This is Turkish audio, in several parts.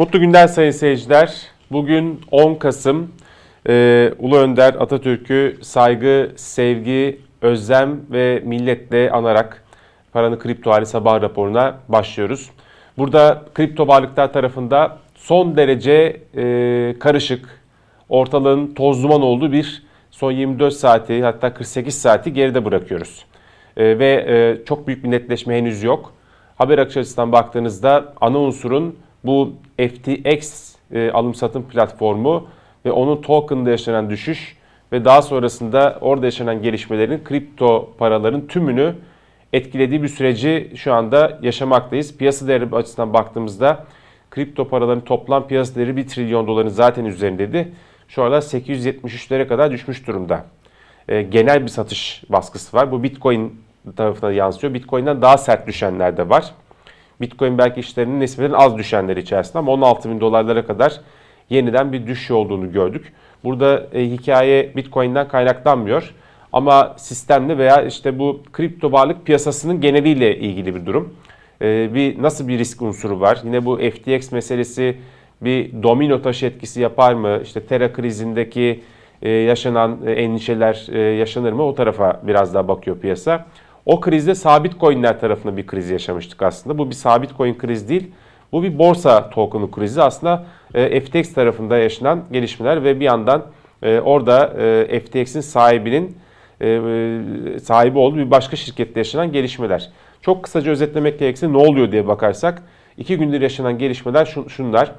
Mutlu günler sayın seyirciler. Bugün 10 Kasım. Ee, Ulu Önder Atatürk'ü saygı, sevgi, özlem ve milletle anarak paranın kripto hali sabah raporuna başlıyoruz. Burada kripto varlıklar tarafında son derece e, karışık, ortalığın toz duman olduğu bir son 24 saati hatta 48 saati geride bırakıyoruz. E, ve e, çok büyük bir netleşme henüz yok. Haber akışı açısından baktığınızda ana unsurun bu FTX e, alım satım platformu ve onun token'da yaşanan düşüş ve daha sonrasında orada yaşanan gelişmelerin kripto paraların tümünü etkilediği bir süreci şu anda yaşamaktayız. Piyasa değeri açısından baktığımızda kripto paraların toplam piyasa değeri 1 trilyon doların zaten üzerindeydi. Şu anda 873'lere kadar düşmüş durumda. E, genel bir satış baskısı var. Bu Bitcoin tarafına yansıyor. Bitcoin'den daha sert düşenler de var. Bitcoin belki işlerinin nispeten az düşenleri içerisinde ama 16 bin dolarlara kadar yeniden bir düşüş olduğunu gördük. Burada e, hikaye Bitcoin'den kaynaklanmıyor. Ama sistemle veya işte bu kripto varlık piyasasının geneliyle ilgili bir durum. E, bir nasıl bir risk unsuru var? Yine bu FTX meselesi bir domino taşı etkisi yapar mı? İşte Terra krizindeki e, yaşanan e, endişeler e, yaşanır mı? O tarafa biraz daha bakıyor piyasa. O krizde sabit coinler tarafında bir kriz yaşamıştık aslında. Bu bir sabit coin kriz değil. Bu bir borsa token'u krizi. Aslında e, FTX tarafında yaşanan gelişmeler ve bir yandan e, orada e, FTX'in sahibinin e, sahibi olduğu bir başka şirkette yaşanan gelişmeler. Çok kısaca özetlemek gerekirse ne oluyor diye bakarsak iki gündür yaşanan gelişmeler şun, şunlar.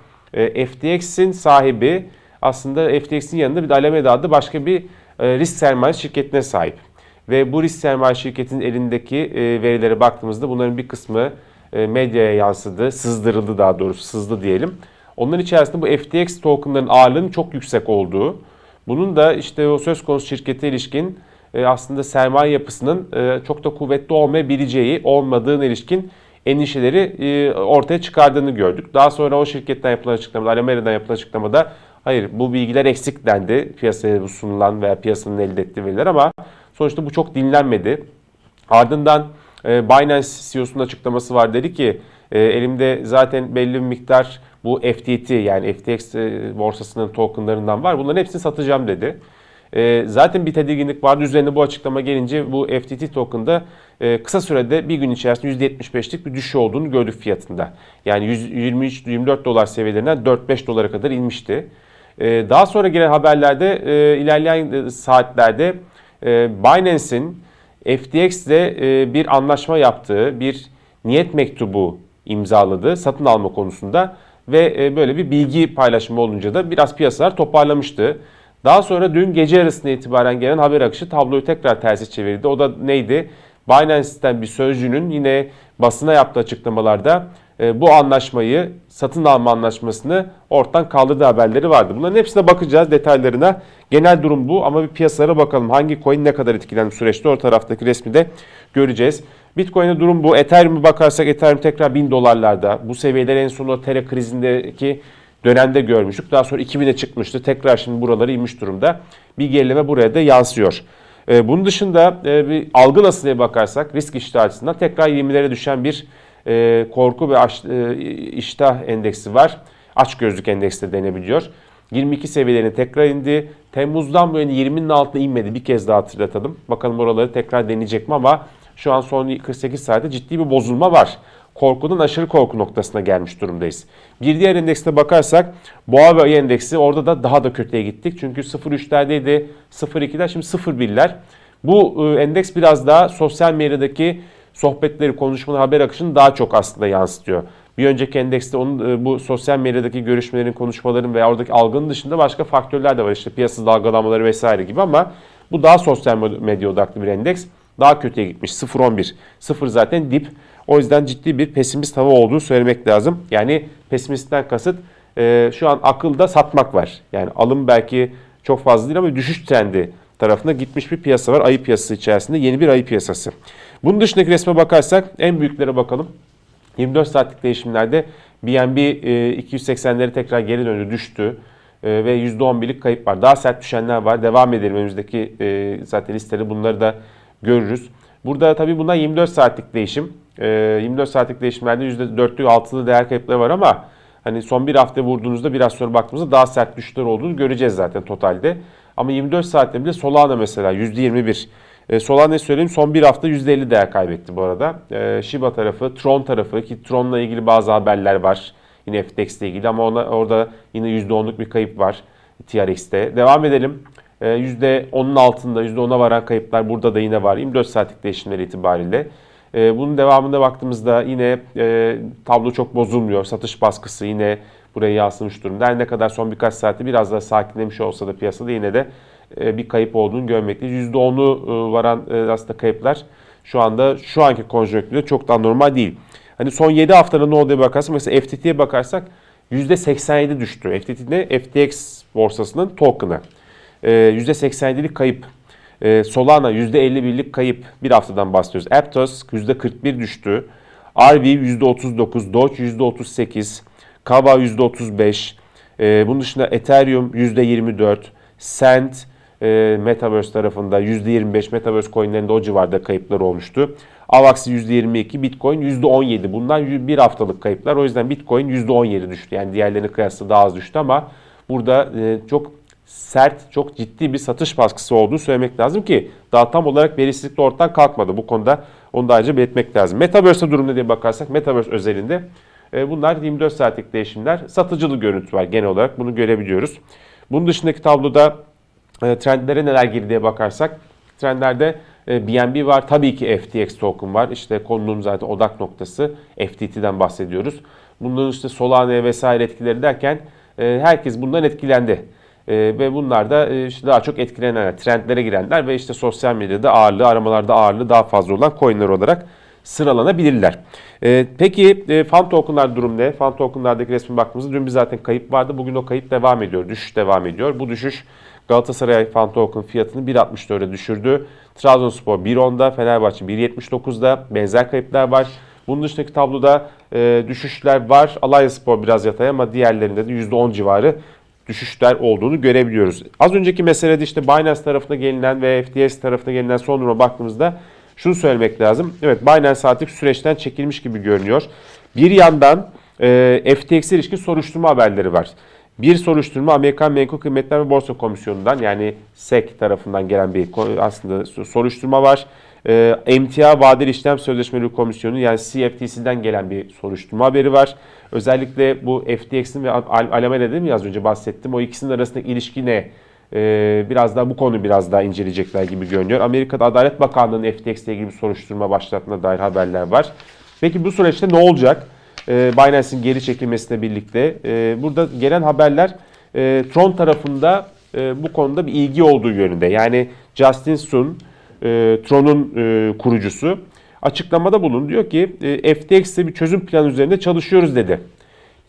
FTX'in sahibi aslında FTX'in yanında bir de Alameda adlı başka bir risk sermaye şirketine sahip. Ve bu risk sermaye şirketinin elindeki e, verilere baktığımızda bunların bir kısmı e, medyaya yansıdı, sızdırıldı daha doğrusu sızdı diyelim. Onların içerisinde bu FTX tokenların ağırlığının çok yüksek olduğu, bunun da işte o söz konusu şirkete ilişkin e, aslında sermaye yapısının çok da kuvvetli olmayabileceği, olmadığına ilişkin endişeleri ortaya çıkardığını gördük. Daha sonra o şirketten yapılan açıklamada, Alamera'dan yapılan açıklamada hayır bu bilgiler eksik dendi piyasaya sunulan veya piyasanın elde ettiği veriler ama Sonuçta bu çok dinlenmedi. Ardından e, Binance CEO'sunun açıklaması var. Dedi ki e, elimde zaten belli bir miktar bu FTT yani FTX e, borsasının tokenlarından var. Bunların hepsini satacağım dedi. E, zaten bir tedirginlik vardı. Üzerine bu açıklama gelince bu FTT token'da e, kısa sürede bir gün içerisinde %75'lik bir düşüş olduğunu gördük fiyatında. Yani 23-24 dolar seviyelerinden 4-5 dolara kadar inmişti. E, daha sonra gelen haberlerde e, ilerleyen saatlerde e, Binance'in FTX ile e, bir anlaşma yaptığı bir niyet mektubu imzaladı satın alma konusunda ve e, böyle bir bilgi paylaşımı olunca da biraz piyasalar toparlamıştı. Daha sonra dün gece yarısına itibaren gelen haber akışı tabloyu tekrar tersi çevirdi. O da neydi? Binance'ten bir sözcünün yine basına yaptığı açıklamalarda bu anlaşmayı, satın alma anlaşmasını ortadan kaldırdığı haberleri vardı. Bunların hepsine bakacağız detaylarına. Genel durum bu ama bir piyasalara bakalım. Hangi coin ne kadar etkilendi süreçte o taraftaki resmi de göreceğiz. Bitcoin'e durum bu. Ethereum'a bakarsak Ethereum tekrar 1000 dolarlarda. Bu seviyeler en son o Terra krizindeki dönemde görmüştük. Daha sonra 2000'e çıkmıştı. Tekrar şimdi buraları inmiş durumda. Bir gerileme buraya da yansıyor. E, bunun dışında e, bir algı nasıl diye bakarsak risk iştahı açısından tekrar 20'lere düşen bir e, korku ve aç, e, iştah endeksi var. Aç gözlük endeksi de denebiliyor. 22 seviyelerine tekrar indi. Temmuz'dan bu yana 20'nin altına inmedi. Bir kez daha hatırlatalım. Bakalım oraları tekrar deneyecek mi ama şu an son 48 saatte ciddi bir bozulma var. Korkudan aşırı korku noktasına gelmiş durumdayız. Bir diğer endekste bakarsak boğa ve ayı endeksi orada da daha da kötüye gittik. Çünkü 0.3'lerdeydi, 0.2'ler şimdi 0.1'ler. Bu e, endeks biraz daha sosyal medyadaki sohbetleri, konuşmaları, haber akışını daha çok aslında yansıtıyor. Bir önceki endekste onun e, bu sosyal medyadaki görüşmelerin, konuşmaların veya oradaki algının dışında başka faktörler de var. İşte piyasa dalgalanmaları vesaire gibi ama bu daha sosyal medya odaklı bir endeks. Daha kötüye gitmiş. 0.11. 0 zaten dip. O yüzden ciddi bir pesimist hava olduğunu söylemek lazım. Yani pesimistten kasıt e, şu an akılda satmak var. Yani alım belki çok fazla değil ama düşüş trendi tarafında gitmiş bir piyasa var. Ayı piyasası içerisinde yeni bir ayı piyasası. Bunun dışındaki resme bakarsak en büyüklere bakalım. 24 saatlik değişimlerde BNB 280'leri e, tekrar geri döndü, düştü e, ve %11'lik kayıp var. Daha sert düşenler var. Devam edelim önümüzdeki e, zaten listeleri bunları da görürüz. Burada tabii bundan 24 saatlik değişim. 24 saatlik değişimlerde %4'lük 6'lı değer kayıpları var ama Hani son bir hafta vurduğunuzda biraz sonra baktığımızda daha sert düşüşler olduğunu göreceğiz zaten totalde. Ama 24 saatte bile Solana mesela %21. E, Solana'yı söyleyeyim son bir hafta %50 değer kaybetti bu arada. E, Shiba tarafı, Tron tarafı ki Tron'la ilgili bazı haberler var. Yine FTX ile ilgili ama ona, orada yine %10'luk bir kayıp var TRX'te. Devam edelim. E, %10'un altında %10'a varan kayıplar burada da yine var 24 saatlik değişimleri itibariyle. E, bunun devamında baktığımızda yine e, tablo çok bozulmuyor. Satış baskısı yine buraya yansımış durumda. Her ne kadar son birkaç saatte biraz daha sakinlemiş olsa da piyasada yine de e, bir kayıp olduğunu görmekteyiz. %10'u e, varan e, aslında kayıplar şu anda şu anki konjonktürde çok daha normal değil. Hani son 7 haftada ne olduğuna bakarsak mesela FTT'ye bakarsak %87 düştü. FTT ne? FTX borsasının token'ı. E, %87'lik kayıp. Solana %51'lik kayıp bir haftadan bahsediyoruz. Aptos %41 düştü. RV %39, Doge %38, Kaba %35. E, bunun dışında Ethereum %24, Cent, e, Metaverse tarafında %25 Metaverse coinlerinde o civarda kayıplar olmuştu. AVAX %22, Bitcoin %17. Bunlar bir haftalık kayıplar. O yüzden Bitcoin %17 düştü. Yani diğerlerine kıyasla daha az düştü ama burada e, çok sert, çok ciddi bir satış baskısı olduğunu söylemek lazım ki daha tam olarak belirsizlik de ortadan kalkmadı. Bu konuda onu da ayrıca belirtmek lazım. Metaverse durumda diye bakarsak Metaverse özelinde bunlar 24 saatlik değişimler. Satıcılı görüntü var genel olarak bunu görebiliyoruz. Bunun dışındaki tabloda e, trendlere neler girdiğe bakarsak trendlerde e, BNB var. Tabii ki FTX token var. İşte konunun zaten odak noktası FTT'den bahsediyoruz. Bunların işte Solana'ya vesaire etkileri derken e, herkes bundan etkilendi. E, ve bunlar da e, işte daha çok etkilenenler, trendlere girenler ve işte sosyal medyada ağırlığı, aramalarda ağırlığı daha fazla olan coinler olarak sıralanabilirler. E, peki e, fan tokenlar durum ne? Fan tokenlardaki resme baktığımızda dün bir zaten kayıp vardı. Bugün o kayıp devam ediyor. Düşüş devam ediyor. Bu düşüş Galatasaray fan token fiyatını 1.64'e düşürdü. Trabzonspor 1.10'da, Fenerbahçe 1.79'da benzer kayıplar var. Bunun dışındaki tabloda e, düşüşler var. Alanyaspor biraz yatay ama diğerlerinde de %10 civarı düşüşler olduğunu görebiliyoruz. Az önceki meselede işte Binance tarafına gelinen ve FTS tarafına gelinen son duruma baktığımızda şunu söylemek lazım. Evet Binance artık süreçten çekilmiş gibi görünüyor. Bir yandan e, FTX'e ilişkin soruşturma haberleri var. Bir soruşturma Amerikan Menkul Kıymetler ve Borsa Komisyonu'ndan yani SEC tarafından gelen bir aslında soruşturma var. E, emtia Vadeli İşlem Sözleşmeleri Komisyonu yani CFTC'den gelen bir soruşturma haberi var. Özellikle bu FTX'in ve Al Alameda dedim ya az önce bahsettim. O ikisinin arasındaki ilişki ne? Ee, biraz daha bu konu biraz daha inceleyecekler gibi görünüyor. Amerika'da Adalet Bakanlığı'nın FTX ile ilgili bir soruşturma başlattığına dair haberler var. Peki bu süreçte ne olacak? Ee, Binance'in geri çekilmesiyle birlikte. Ee, burada gelen haberler e, Tron tarafında bu konuda bir ilgi olduğu yönünde. Yani Justin Sun, Tron'un kurucusu açıklamada bulun. Diyor ki e, FTX'te bir çözüm planı üzerinde çalışıyoruz dedi.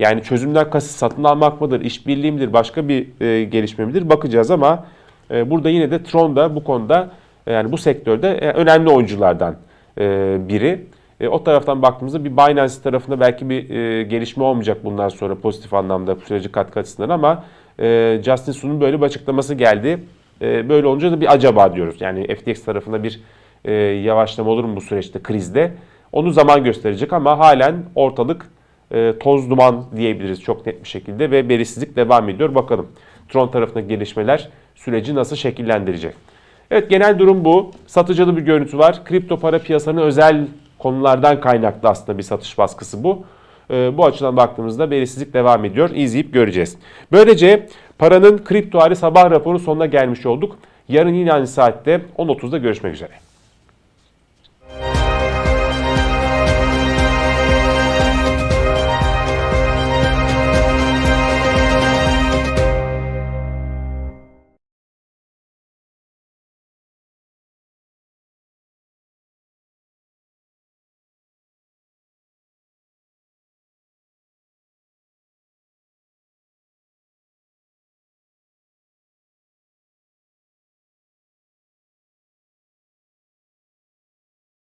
Yani çözümden kasıt satın almak mıdır, işbirliği midir, başka bir e, gelişme midir bakacağız ama e, burada yine de Tron da bu konuda e, yani bu sektörde e, önemli oyunculardan e, biri. E, o taraftan baktığımızda bir Binance tarafında belki bir e, gelişme olmayacak bundan sonra pozitif anlamda süreci katkı açısından ama e, Justin Sun'un böyle bir açıklaması geldi. E, böyle olunca da bir acaba diyoruz. Yani FTX tarafında bir e, yavaşlama olur mu bu süreçte krizde? Onu zaman gösterecek ama halen ortalık e, toz duman diyebiliriz çok net bir şekilde ve belirsizlik devam ediyor. Bakalım Tron tarafındaki gelişmeler süreci nasıl şekillendirecek? Evet genel durum bu. Satıcılı bir görüntü var. Kripto para piyasanın özel konulardan kaynaklı aslında bir satış baskısı bu. E, bu açıdan baktığımızda belirsizlik devam ediyor. İzleyip göreceğiz. Böylece paranın kripto hali sabah raporu sonuna gelmiş olduk. Yarın yine aynı saatte 10.30'da görüşmek üzere.